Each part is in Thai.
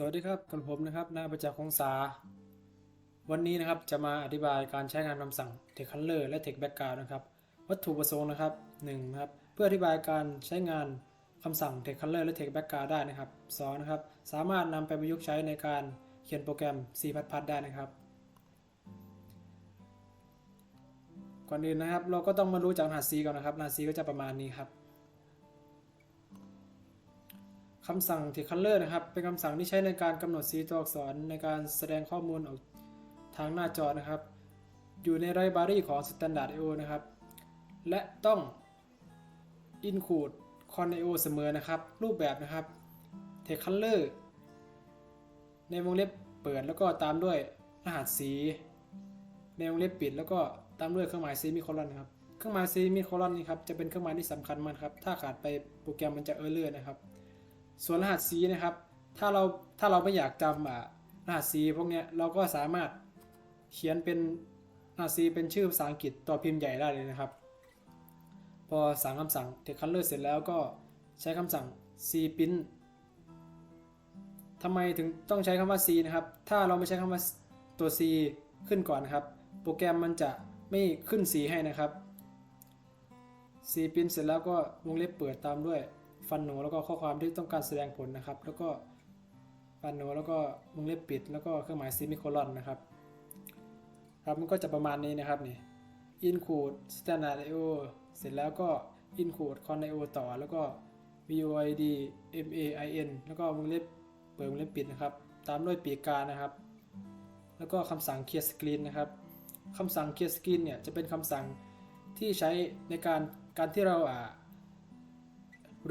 สวัสดีครับกับผมนะครับนายประจักษ์คงษา วันนี้นะครับจะมาอธิบายการใช้งานคำสั่ง Text Color และ Text Background นะครับ วัตถุประสงค์นะครับ1นะครับ เพื่ออธิบายการใช้งานคำสั่ง Text Color และ Text Background ได้นะครับ2นะครับ สามารถนำไปประยุกต์ใช้ในการเขียนโปรแกรม C++ ได้นะครับ ก่อนอื่นนะครับ เราก็ต้องมารู้จักรหัส C ก่อนนะครับรหัส C ก็จะประมาณนี้ครับ คำสั่ง text color นะครับ เป็นคำสั่งที่ใช้ในการกำหนดสีตัวอักษรในการแสดงข้อมูลออกทางหน้าจอนะครับ อยู่ในไ i บรารีของ standard IO นะครับ และต้อง include con IO เสมอนะครับ รูปแบบนะครับ text color ในวงเล็บเปิดแล้วก็ตามด้วยรหัสสี ในวงเล็บปิดแล้วก็ตามด้วยเครื่องหมาย semicolon นะครับเครื่องหมาย semicolon นี่ครับจะเป็นเครื่องหมายที่สำคัญมากครับ ถ้าขาดไปโปรแกรมมันจะ error นะครับ ส่วนรหัส C นะครับ ถ้าเราถ้าเราไม่อยากจำอ่ารหัส C พวกเนี้ยเราก็สามารถเขียนเป็นรหัส C เป็นชื่อภาษาอังกฤษตัวพิมพ์ใหญ่ได้เลยนะครับ พอสั่งคำสั่ง text color เสร็จแล้วก็ใช้คำสั่ง c print ทำไมถึงต้องใช้คำว่า C นะครับ ถ้าเราไม่ใช้คำว่าตัว C ขึ้นก่อนนะครับ โปรแกรมมันจะไม่ขึ้นสีให้นะครับ C print เสร็จแล้วก็วงเล็บเปิดตามด้วย ฟันโนแล้วก็ข้อความที่ต้องการแสดงผลนะครับ แล้วก็ฟันโนแล้วก็วงเล็บปิด แล้วก็เครื่องหมายซิมิโคลอนนะครับ ครับมันก็จะประมาณนี้นะครับนี่ include standard IO เสร็จแล้วก็ include con IO ต่อแล้วก็ void main แล้วก็วงเล็บเปิดวงเล็บปิดนะครับ ตามด้วยปีกกานะครับ แล้วก็คำสั่ง clear screen นะครับคำสั่ง clear screen เนี่ยจะเป็นคำสั่งที่ใช้ในการการที่เราอ่า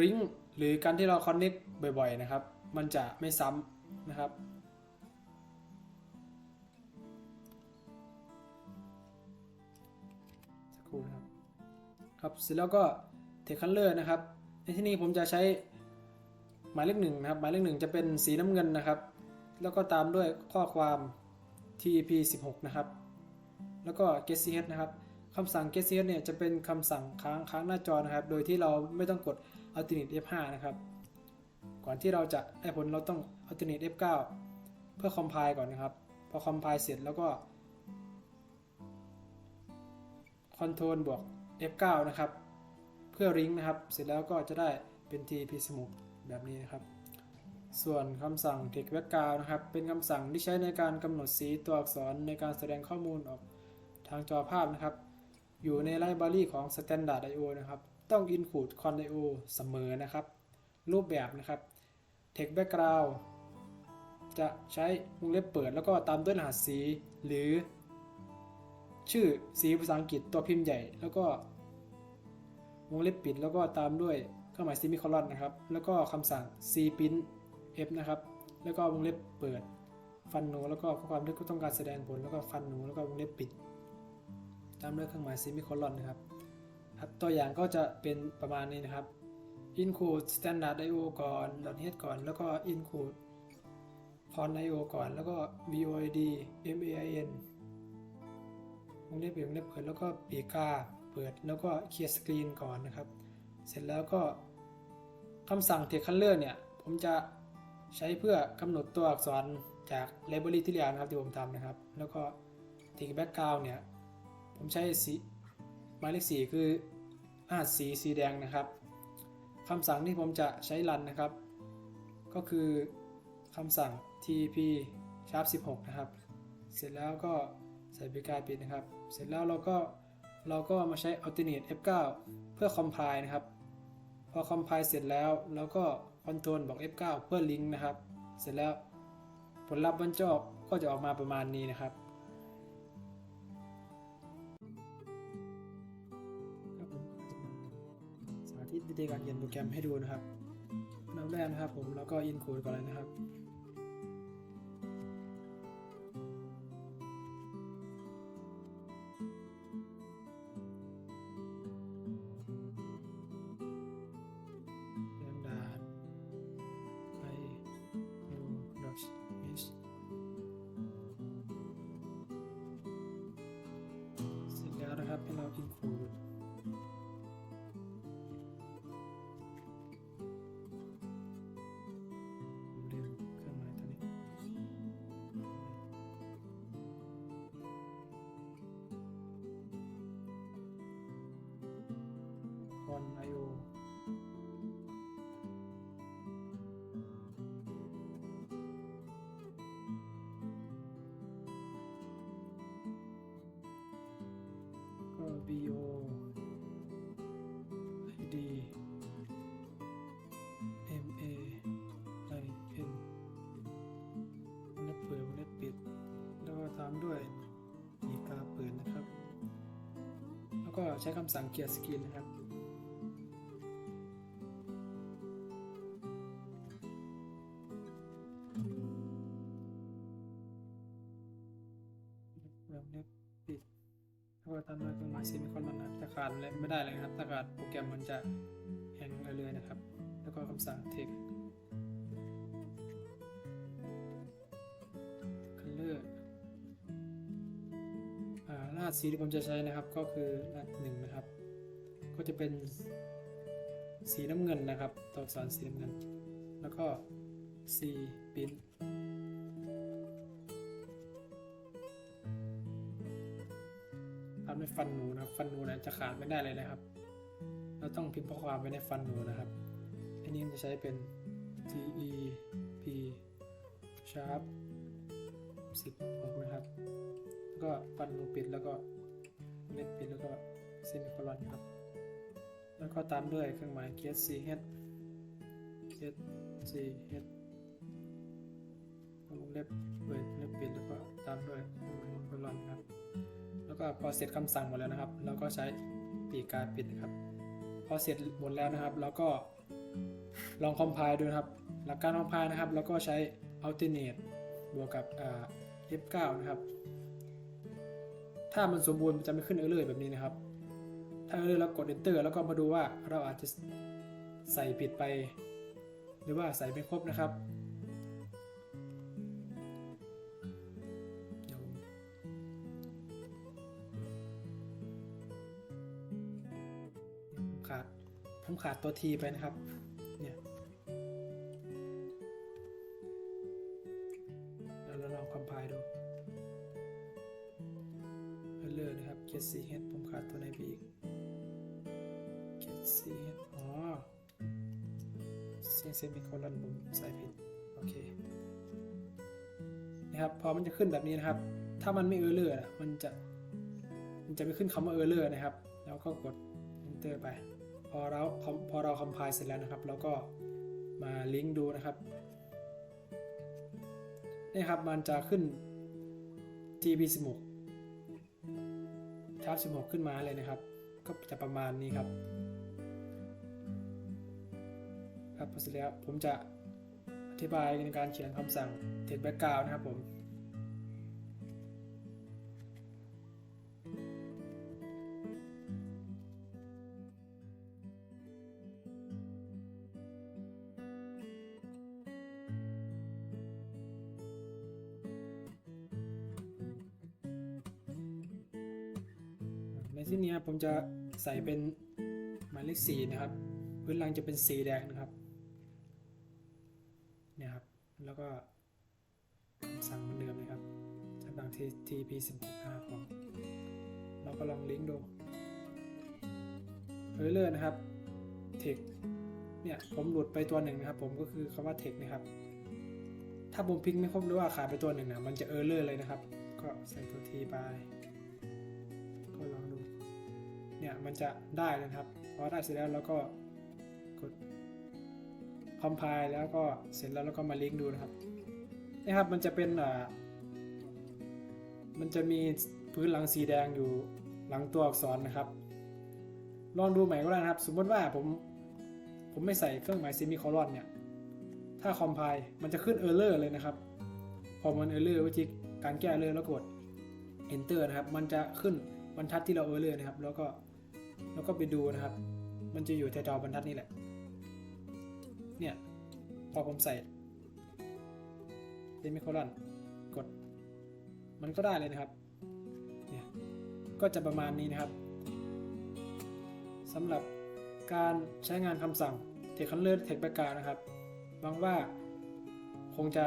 ริงหรือการที่เราคอนเน็กบ่อยๆนะครับ มันจะไม่ซ้ำนะครับ สักครู่นะครับ ครับ เสร็จแล้วก็เทคคัลเลอร์นะครับ ในที่นี้ผมจะใช้หมายเลขหนึ่งนะครับ หมายเลขหนึ่งจะเป็นสีน้ำเงินนะครับ แล้วก็ตามด้วยข้อความ TEP 16 นะครับ แล้วก็ get ch นะครับคำสั่ง get ch เนี่ยจะเป็นคำสั่งค้างค้างหน้าจอนะครับ โดยที่เราไม่ต้องกด alternate F5 นะครับ ก่อนที่เราจะได้ผลเราต้อง alternate F9 เพื่อ compile ก่อนนะครับ พอ compile เสร็จแล้วก็ control บวก F9 นะครับ เพื่อ link นะครับ เสร็จแล้วก็จะได้เป็น TP สมุกแบบนี้นะครับ ส่วนคำสั่ง text background นะครับ เป็นคำสั่งที่ใช้ในการกำหนดสีตัวอักษรในการแสดงข้อมูลออกทางจอภาพนะครับ อยู่ในไลบรารีของ standard IO นะครับ ต้อง include con IO เสมอนะครับ รูปแบบนะครับ text background จะใช้วงเล็บเปิดแล้วก็ตามด้วยรหัสสี หรือ ชื่อสีภาษาอังกฤษตัวพิมพ์ใหญ่ แล้วก็วงเล็บปิดแล้วก็ตามด้วยเครื่องหมายซิมิโคลอนนะครับ แล้วก็คำสั่ง c print f นะครับ แล้วก็วงเล็บเปิดฟันโนแล้วก็ข้อความที่ต้องการแสดงผลแล้วก็ฟันโนแล้วก็วงเล็บปิด ตามด้วยเครื่องหมายซิมิโคลอนนะครับ ครับตัวอย่างก็จะเป็นประมาณนี้นะครับ include standard IO ก่อน .NET ก่อน แล้วก็ include con IO ก่อน แล้วก็ void main วงเล็บปิดวงเล็บเปิดแล้วก็ปีกาเปิดแล้วก็ clear screen ก่อนนะครับ เสร็จแล้วก็คำสั่ง text color เนี่ย ผมจะใช้เพื่อกำหนดตัวอักษรจาก library ที่แล้วนะครับที่ผมทำนะครับ แล้วก็ text background เนี่ย ผมใช้สี หมายเลขสีคือรหัสสีสีแดงนะครับคำสั่งที่ผมจะใช้รันนะครับ ก็คือคำสั่ง tp sharp 16 นะครับ เสร็จแล้วก็ใส่ปีการปิดนะครับ เสร็จแล้วเราก็เราก็มาใช้ alternate F9 เพื่อ compile นะครับ พอ compile เสร็จแล้วเราก็ control บอก F9 เพื่อ link นะครับ เสร็จแล้วผลลัพธ์บนจอก็จะออกมาประมาณนี้นะครับ ธีการเขียนโปรแกรมให้ดูนะครับอันดับแรกนะครับผมแล้วก็อินโคดก่อนเลยนะครับ on IO ก็ BO ID MA ไลน์ N วงเล็บเปิดวงเล็บปิด แล้วก็ตามด้วยอีกาเปิดนะครับ แล้วก็ใช้คำสั่ง clear screen นะครับ ตามด้วยเครื่องหมายเซมิโคลอนนะครับจะขาดอะไรไม่ได้เลยนะครับ ถ้าขาดโปรแกรมมันจะแฮงเรื่อยๆนะครับ แล้วก็คำสั่ง text color อ่ารหัสสีที่ผมจะใช้นะครับก็คือรหัสหนึ่งนะครับ ก็จะเป็นสีน้ำเงินนะครับ ตัวอักษรสีน้ำเงิน แล้วก็ C print ทำในฟันหนูนะครับ ฟันหนูนะจะขาดไม่ได้เลยนะครับ เราต้องพิมพ์ข้อความไว้ในฟันหนูนะครับ อันนี้จะใช้เป็น T E P sharp 16นะครับ แล้วก็ฟันหนูปิดแล้วก็เล็บปิดแล้วก็เซมิโคลอนครับ แล้วก็ตามด้วยเครื่องหมาย c h h c h h วงเล็บเปิดเล็บปิดแล้วก็ตามด้วยเซมิโคลอนครับ แล้วก็พอเสร็จคำสั่งหมดแล้วนะครับ เราก็ใช้ปีกกาปิดนะครับ พอเสร็จหมดแล้วนะครับ เราก็ลองคอมไพล์ดูนะครับหลักการคอมไพล์นะครับเราก็ใช้ alternate บวกกับ F9 นะครับ ถ้ามันสมบูรณ์มันจะไม่ขึ้นเออร์เลอร์แบบนี้นะครับ ถ้าเออร์เลอร์เรากด enter แล้วก็มาดูว่าเราอาจจะใส่ผิดไป หรือว่าใส่ไม่ครบนะครับ ผมขาดตัวทีไปนะครับ เนี่ยแล้วเราลองคอมไพล์ดูเออเลอร์นะครับ get c h ผมขาดตัวไหนไปอีก get c h อ๋อเซนเซมิโคลอนผมใส่ผิด โอเค นะครับ พอมันจะขึ้นแบบนี้นะครับ ถ้ามันไม่เออเลอร์มันจะ มันจะไม่ขึ้นคำว่าเออร์เลอร์นะครับ แล้วก็กด enter ไป พอเราพอเราคอมไพล์เสร็จแล้วนะครับเราก็มาลิงก์ดูนะครับนี่ครับมันจะขึ้น TP 16 Tab 16 ขึ้นมาเลยนะครับ ก็จะประมาณนี้ครับ ครับพอเสร็จแล้วผมจะอธิบายในการเขียนคำสั่ง text background นะครับผม ในที่นี้ผมจะใส่เป็นหมายเลขสี่นะครับ พื้นหลังจะเป็นสีแดงนะครับ เนี่ยครับ แล้วก็คำสั่งเหมือนเดิมเลยครับจากบางที TP 16นะครับผมเราก็ลองลิงก์ดูเรื่อยๆนะครับ text เนี่ยผมหลุดไปตัวหนึ่งนะครับ ผมก็คือคำว่า text นะครับ ถ้าผมพิกไม่ครบหรือว่าขาดไปตัวหนึ่งนะมันจะเออร์เลอร์เลยนะครับ ก็ใส่ตัวทีไป เนี่ยมันจะได้เลยนะครับพอได้เสร็จแล้วเราก็กด compile แล้วก็เสร็จแล้วเราก็มาลิงก์ดูนะครับนี่ครับมันจะเป็นอ่ามันจะมีพื้นหลังสีแดงอยู่หลังตัวอักษรนะครับ ลองดูใหม่ก็ได้นะครับ สมมติว่าผมผมไม่ใส่เครื่องหมายเซมิโคลอนเนี่ยถ้า compile มันจะขึ้น error เลยนะครับ พอมัน error วิธีการแก้ error แล้วกด enter นะครับ มันจะขึ้นบรรทัดที่เราเออร์เลยนะครับ แล้วก็ แล้วก็ไปดูนะครับ มันจะอยู่แถวๆบรรทัดนี้แหละ เนี่ย พอผมใส่เซมิโคลอนกด มันก็ได้เลยนะครับ เนี่ย ก็จะประมาณนี้นะครับสำหรับการใช้งานคำสั่งเทคคันเลอร์เทคแบกานะครับหวังว่าคงจะ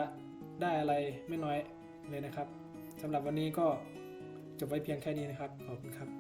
ได้อะไรไม่น้อยเลยนะครับสำหรับวันนี้ก็จบไว้เพียงแค่นี้นะครับ ขอบคุณครับ